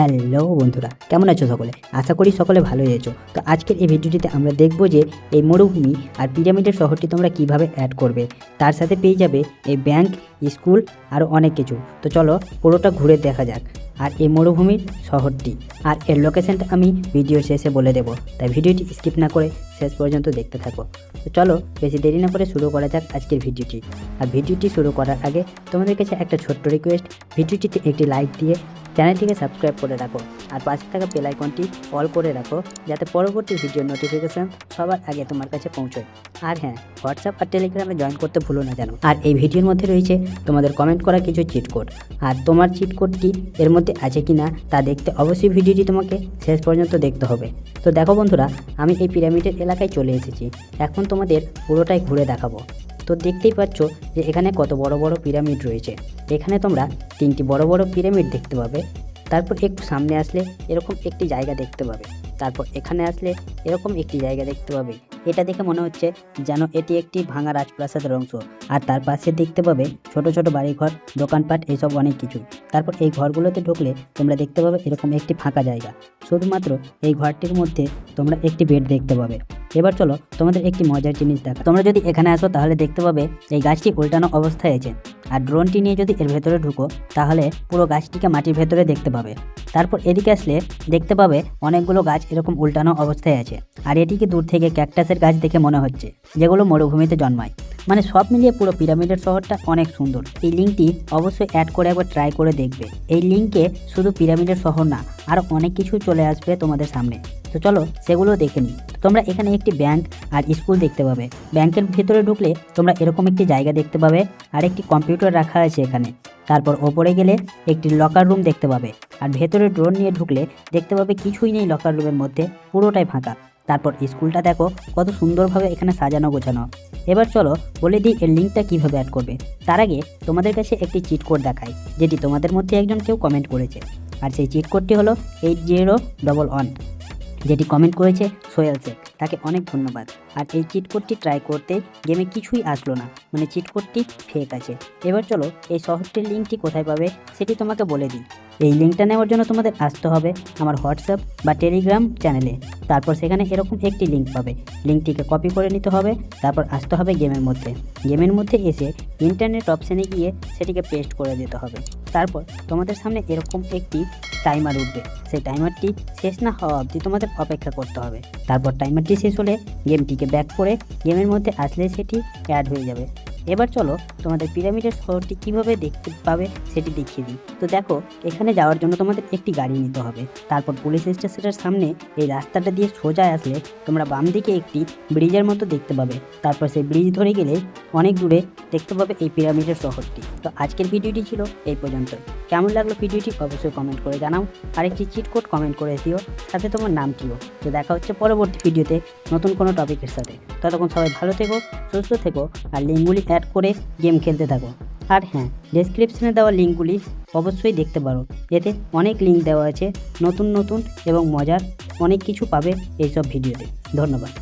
Hello বন্ধুরা, কেমন আছো সকলে? আশা করি সকলে ভালোই আছো। তো আজকের এই ভিডিওটিতে আমরা দেখব যে এই মরুভূমি আর পিরামিডের শহরটি তোমরা কীভাবে অ্যাড করবে। তার সাথে পেয়ে যাবে এই ব্যাংক স্কুল আরও অনেক কিছু। তো চলো পুরোটা ঘুরে দেখা যাক আর এই মরুভূমির শহরটি আর এর লোকেশনটা আমি ভিডিও শেষে বলে দেবো। তাই ভিডিওটি স্কিপ না করে শেষ পর্যন্ত দেখতে থাকো। তো চলো বেশি দেরি না করে শুরু করা যাক আজকের ভিডিওটি। আর ভিডিওটি শুরু করার আগে তোমাদের কাছে একটা ছোট্ট রিকোয়েস্ট ভিডিওটিতে একটি লাইক দিয়ে চ্যানেলটিকে সাবস্ক্রাইব করে রাখো আর পাশে থাকা বেল আইকনটি অল করে রাখো যাতে পরবর্তী ভিডিওর নোটিফিকেশন সবার আগে তোমার কাছে পৌঁছয়। আর হ্যাঁ হোয়াটসঅ্যাপ আর টেলিগ্রামে জয়েন করতে ভুলো না জানো। আর এই ভিডিওর মধ্যে রয়েছে তোমাদের কমেন্ট করা কিছু চিট কোড আর তোমার চিট কোডটি এর মধ্যে আছে কি না তা দেখতে অবশ্যই ভিডিওটি তোমাকে শেষ পর্যন্ত দেখতে হবে। তো দেখো বন্ধুরা, আমি এই পিরামিডের এলাকায় চলে এসেছি। এখন তোমাদের পুরোটাই ঘুরে দেখাবো। তো দেখতেই পাচ্ছ যে এখানে কত বড় বড় পিরামিড রয়েছে। এখানে তোমরা তিনটি বড় বড় পিরামিড দেখতে পাবে। তারপর একটু সামনে আসলে এরকম একটি জায়গা দেখতে পাবে। তারপর এখানে আসলে এরকম একটি জায়গা দেখতে পাবে। এটা দেখে মনে হচ্ছে যেন এটি একটি ভাঙা রাজপ্রাসাদের অংশ। আর তার পাশে দেখতে পাবে ছোট ছোট বাড়িঘর, দোকানপাট, এসব অনেক কিছু। তারপর এই ঘরগুলোতে ঢুকলে তোমরা দেখতে পাবে এরকম একটি ফাঁকা জায়গা। শুধুমাত্র এই ঘরটির মধ্যে তোমরা একটি বেড দেখতে পাবে। এবার চলো তোমাদের একটি মজার জিনিস দেখা। তোমরা যদি এখানে আসো, তাহলে দেখতে পাবে এই গাছটি উল্টানো অবস্থায় আছে। আর ড্রোনটি নিয়ে যদি এর ভেতরে ঢুকো, তাহলে পুরো গাছটিকে মাটির ভেতরে দেখতে পাবে। তারপর এদিকে আসলে দেখতে পাবে অনেকগুলো গাছ এরকম উল্টানো অবস্থায় আছে। আর এটিকে দূর থেকে ক্যাকটাসের গাছ দেখে মনে হচ্ছে, যেগুলো মরুভূমিতে জন্মায়। মানে সব মিলিয়ে পুরো পিরামিডের শহরটা অনেক সুন্দর। এই লিঙ্কটি অবশ্যই অ্যাড করে একবার ট্রাই করে দেখবে। এই লিঙ্কে শুধু পিরামিডের শহর না আরও অনেক কিছু চলে আসবে তোমাদের সামনে। তো চলো সেগুলো দেখে নিই। তোমরা এখানে একটি ব্যাংক আর স্কুল দেখতে পাবে। ব্যাংকের ভিতরে ঢুকলে তোমরা এরকম একটি জায়গা দেখতে পাবে। আর একটি কম্পিউটার রাখা আছে এখানে। তারপর ওপরে গেলে একটি লকার রুম দেখতে পাবে। আর ভেতরে ড্রোন নিয়ে ঢুকলে দেখতে পাবে কিছুই নেই লকার রুমের মধ্যে, পুরোটাই ফাঁকা। তারপর স্কুলটা দেখো, কত সুন্দরভাবে এখানে সাজানো গোছানো। এবার চলো বলে দিই এর লিঙ্কটা কীভাবে অ্যাড করবে। তার আগে তোমাদের কাছে একটি চিট কোড দেখায় যেটি তোমাদের মধ্যে একজন কেউ কমেন্ট করেছে। আর সেই চিট কোডটি হলো এইট জিরো ডবল ওয়ান যেটি কমেন্ট করেছে সোহেল শেখ, তাকে অনেক ধন্যবাদ। আর এই চিট কোডটি ট্রাই করতে গেমে কিছুই আসলো না মানে চিট কোডটি ফেক আছে। এবার চলো, এই শহরটির লিঙ্কটি কোথায় পাবে সেটি তোমাকে বলে দিই। এই লিঙ্কটা নেওয়ার জন্য তোমাদের আসতে হবে আমার হোয়াটসঅ্যাপ বা টেলিগ্রাম চ্যানেলে তারপর সেখানে এরকম একটি লিঙ্ক পাবে। লিঙ্কটিকে কপি করে নিতে হবে, তারপর আসতে হবে গেমের মধ্যে। গেমের মধ্যে এসে ইন্টারনেট অপশানে গিয়ে সেটিকে পেস্ট করে দিতে হবে। তারপর তোমাদের সামনে এরকম একটি টাইমার উঠবে। সেই টাইমারটি শেষ না হওয়া অবধি তোমাদের অপেক্ষা করতে হবে। তারপর টাইমারটি শেষ হলে গেমটিকে ব্যাক করে গেমের মধ্যে আসলে সেটি অ্যাড হয়ে যাবে। এবার চলো তোমাদের পিরামিডের শহরটি কীভাবে দেখতে পাবে সেটি দেখিয়ে দিই। তো দেখো, এখানে যাওয়ার জন্য তোমাদের একটি গাড়ি নিতে হবে। তারপর পুলিশ স্টেশনের সামনে এই রাস্তাটা দিয়ে সোজা আসলে তোমরা বাম দিকে একটি ব্রিজের মতো দেখতে পাবে। তারপর সেই ব্রিজ ধরে গেলে অনেক দূরে দেখতে পাবে এই পিরামিডের শহরটি। তো আজকের ভিডিওটি ছিল এই পর্যন্ত। কেমন লাগল ভিডিওটি অবশ্যই কমেন্ট করে জানাও। আর একটি চিট কোড কমেন্ট করে দিও, সাথে তোমার নামটিও তো দেখা হচ্ছে পরবর্তী ভিডিওতে নতুন কোনো টপিকের সাথে। ততক্ষণ সবাই ভালো থেকো, সুস্থ থেকো, আর লিঙ্কগুলি অ্যাড করে গেম খেলতে থাকো। আর হ্যাঁ ডেসক্রিপশনে দেওয়া লিঙ্কগুলি অবশ্যই দেখতে পারো। এতে অনেক লিঙ্ক দেওয়া আছে, নতুন নতুন এবং মজার অনেক কিছু পাবে এইসব ভিডিওতে ধন্যবাদ।